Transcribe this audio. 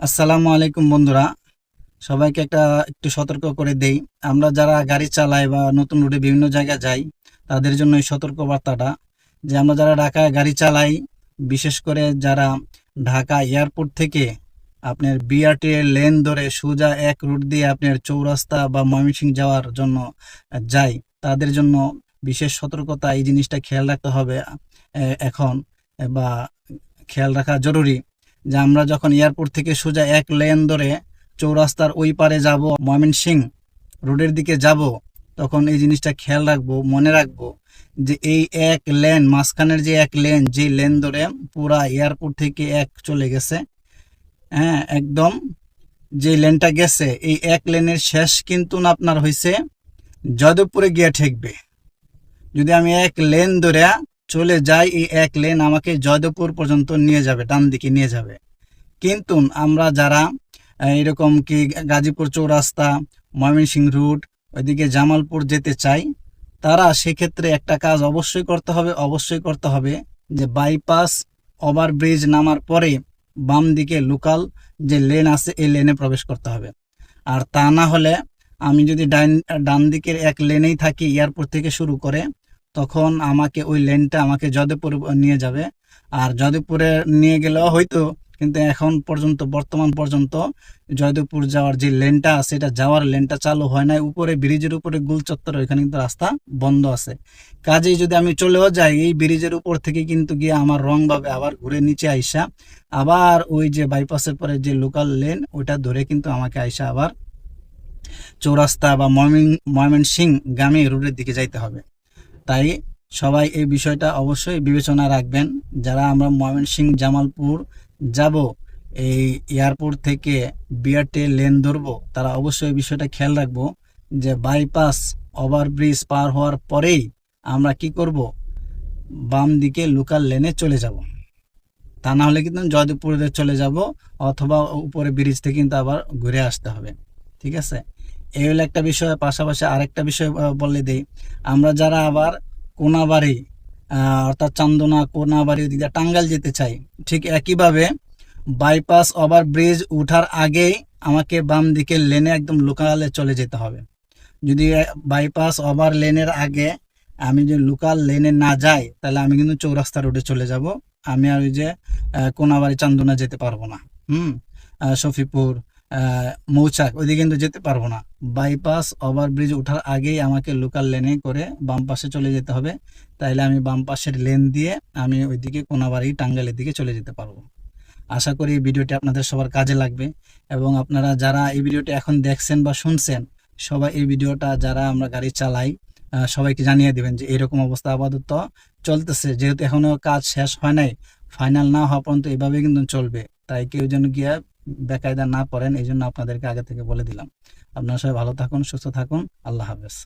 আসসালামু আলাইকুম বন্ধুরা। সবাইকে একটা একটু সতর্ক করে দেই। আমরা যারা গাড়ি চালাই বা নতুন রুটে বিভিন্ন জায়গায় যাই, তাদের জন্য এই সতর্ক বার্তাটা যে আমরা যারা ঢাকায় গাড়ি চালাই, বিশেষ করে যারা ঢাকা এয়ারপোর্ট থেকে আপনার বিআরটি লেন ধরে সোজা এক রুট দিয়ে আপনার চৌরাস্তা বা ময়মনসিংহ যাওয়ার জন্য যাই, তাদের জন্য বিশেষ সতর্কতা এই জিনিসটা খেয়াল রাখতে হবে। এখন বা খেয়াল রাখা জরুরি। যে আমরা যখন এয়ারপোর্ট থেকে সোজা এক লেন ধরে চৌরাস্তার ওই পারে যাব ময়মনসিং রোডের দিকে যাব, তখন এই জিনিসটা খেয়াল রাখব, মনে রাখব যে এই এক লেন, মাঝখানের যে এক লেন, যে লেন ধরে পুরা এয়ারপোর্ট থেকে এক চলে গেছে। হ্যাঁ একদম যে লেনটা গেছে, এই এক লেনের শেষ কিন্তু আপনার হয়েছে যাদবপুরে গিয়ে ঠেকবে। যদি আমি এক লেন ধরে চলে যাই এই এক লেন আমাকে জয়দেবপুর পর্যন্ত নিয়ে যাবে, ডান দিকে নিয়ে যাবে। কিন্তু আমরা যারা এরকম কি গাজীপুর চৌরাস্তা, ময়মনসিংহ রুট ওইদিকে জামালপুর যেতে চাই, তারা সেক্ষেত্রে একটা কাজ অবশ্যই করতে হবে, অবশ্যই করতে হবে যে বাইপাস ওভারব্রিজ নামার পরে বাম দিকে লোকাল যে লেন আছে, এই লেনে প্রবেশ করতে হবে। আর তা না হলে আমি যদি ডান ডান দিকের এক লেনেই থাকি এয়ারপোর্ট থেকে শুরু করে তখন আমাকে ওই লেনটা আমাকে যদেপুর নিয়ে যাবে। আর যদেপুরে নিয়ে গেলেও হয়তো, কিন্তু এখন পর্যন্ত, বর্তমান পর্যন্ত জয়দেবপুর যাওয়ার যে লেনটা আছে এটা যাওয়ার লেনটা চালু হয় নাই। উপরে, ব্রিজের উপরে গুল চত্বর, ওইখানে কিন্তু রাস্তা বন্ধ আছে। কাজেই যদি আমি চলেও যাই, এই ব্রিজের উপর থেকে কিন্তু গিয়ে আমার রং ভাবে আবার ঘুরে নিচে আইসা, আবার ওই যে বাইপাসের পরে যে লোকাল লেন, ওইটা ধরে কিন্তু আমাকে আইসা আবার চৌরাস্তা বা ময়মন ময়মনসিং গামী রোডের দিকে যাইতে হবে। তাই সবাই এই বিষয়টা অবশ্যই বিবেচনা রাখবেন। যারা আমরা ময়মনসিং জামালপুর যাব, এই এয়ারপোর্ট থেকে বিআরটি লেন ধরবো, তারা অবশ্যই বিষয়টা খেয়াল রাখব যে বাইপাস ওভারব্রিজ পার হওয়ার পরেই আমরা কি করব? বাম দিকে লোকাল লেনে চলে যাব। তা না হলে কিন্তু জয়দেবপুরে চলে যাব, অথবা উপরে ব্রিজ থেকে কিন্তু আবার ঘুরে আসতে হবে। ঠিক আছে? এই হলো একটা বিষয়, পাশাপাশি আরেকটা বিষয় বলে দেই। আমরা যারা আবার কোনাবাড়ি অর্থাৎ চান্দনা কোনাবাড়ি ওদিকে টাঙ্গাইল যেতে চাই, ঠিক একইভাবে বাইপাস ওভার ব্রিজ উঠার আগেই আমাকে বাম দিকে লেনে একদম লোকালে চলে যেতে হবে। যদি বাইপাস ওভার লেনের আগে আমি যদি লোকাল লেনে না যাই, তাহলে আমি কিন্তু চৌরাস্তা রোডে চলে যাব। আমি আর ওই যে কোনাবাড়ি চান্দনা যেতে পারব না। হুম? শফিপুর মৌচাক, ওইদিকে কিন্তু যেতে পারব না। বাইপাস ওভার ব্রিজ ওঠার আগেই আমাকে লোকাল লেনে করে বাম পাশে চলে যেতে হবে। তাইলে আমি বাম পাশের লেন দিয়ে আমি ওইদিকে কোনাবাড়ি টাঙ্গাইলের দিকে চলে যেতে পারব। আশা করি এই ভিডিওটি আপনাদের সবার কাজে লাগবে এবং আপনারা যারা এই ভিডিওটি এখন দেখছেন বা শুনছেন, সবাই এই ভিডিওটা যারা আমরা গাড়ি চালাই সবাইকে জানিয়ে দেবেন যে এরকম অবস্থা আপাতত চলতেছে। যেহেতু এখনও কাজ শেষ হয় নাই ফাইনাল না হওয়া পর্যন্ত এভাবে কিন্তু চলবে। তাই কেউ যেন গিয়ে বেকায়দা না পড়েন এই জন্য আপনাদেরকে আগে থেকে বলে দিলাম। আপনারা সবাই ভালো থাকুন, সুস্থ থাকুন। আল্লাহ হাফেজ।